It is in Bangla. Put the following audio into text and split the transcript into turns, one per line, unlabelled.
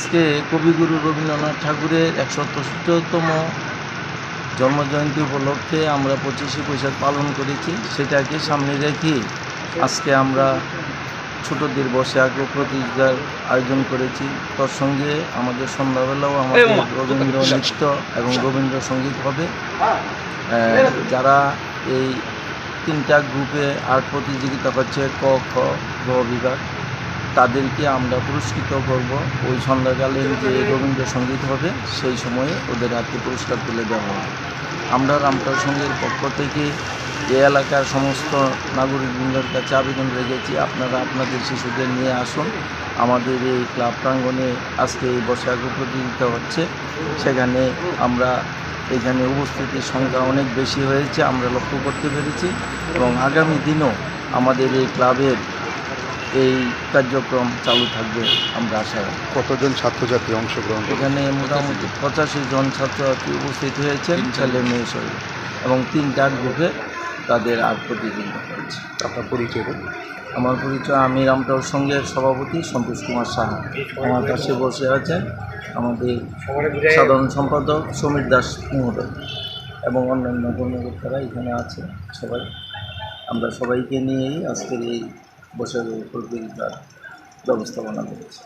আজকে কবিগুরু রবীন্দ্রনাথ ঠাকুরের একশো চতুর্থতম জন্মজয়ন্তী উপলক্ষে আমরা পঁচিশে বৈশাখ পালন করেছি। সেটাকে সামনে রেখে আজকে আমরা ছোটদের বসে আগ্রহ প্রতিযোগিতার আয়োজন করেছি। তার সঙ্গে আমাদের সন্ধ্যাবেলাও আমাদের রবীন্দ্র নৃত্য এবং রবীন্দ্রসঙ্গীত হবে। যারা এই তিনটা গ্রুপে আর্ট প্রতিযোগিতা হচ্ছে ক খ গ বিভাগ। তাদেরকে আমরা পুরস্কৃত করব। ওই সন্ধ্যাকালীন যে রবীন্দ্রসঙ্গীত হবে, সেই সময়ে ওদের হাতে পুরস্কার তুলে দেওয়া হবে। আমরা রামটার সঙ্গের পক্ষ থেকে এ এলাকার সমস্ত নাগরিকবৃন্দের কাছে আবেদন রেখেছি, আপনারা আপনাদের শিশুদের নিয়ে আসুন। আমাদের এই ক্লাব প্রাঙ্গণে আজকে এই বর্ষাগ প্রতিযোগিতা হচ্ছে। সেখানে আমরা এখানে উপস্থিতির সংখ্যা অনেক বেশি হয়েছে, আমরা লক্ষ্য করতে পেরেছি এবং আগামী দিনও আমাদের এই ক্লাবের এই কার্যক্রম চালু থাকবে আমরা আশা রাখি।
কতজন ছাত্রছাত্রী অংশগ্রহণ
এখানে মোটামুটি পঁচাশি জন ছাত্রছাত্রী উপস্থিত হয়েছেন ছেলে মেয়ে সহ এবং তিনটা গ্রুপে তাদের আর্ট প্রতিযোগিতা হয়েছে
আপনার পরিচয়।
আমার পরিচয় আমি রামটার সঙ্গের সভাপতি সন্তোষ কুমার সাহা। আমার পাশে বসে আছেন আমাদের সাধারণ সম্পাদক সমীর দাস মহোদয় এবং অন্যান্য কর্মকর্তারা এখানে আছে সবাই। আমরা সবাইকে নিয়েই আজকের এই বসার প্রতিযোগিতার ব্যবস্থাপনা করেছি।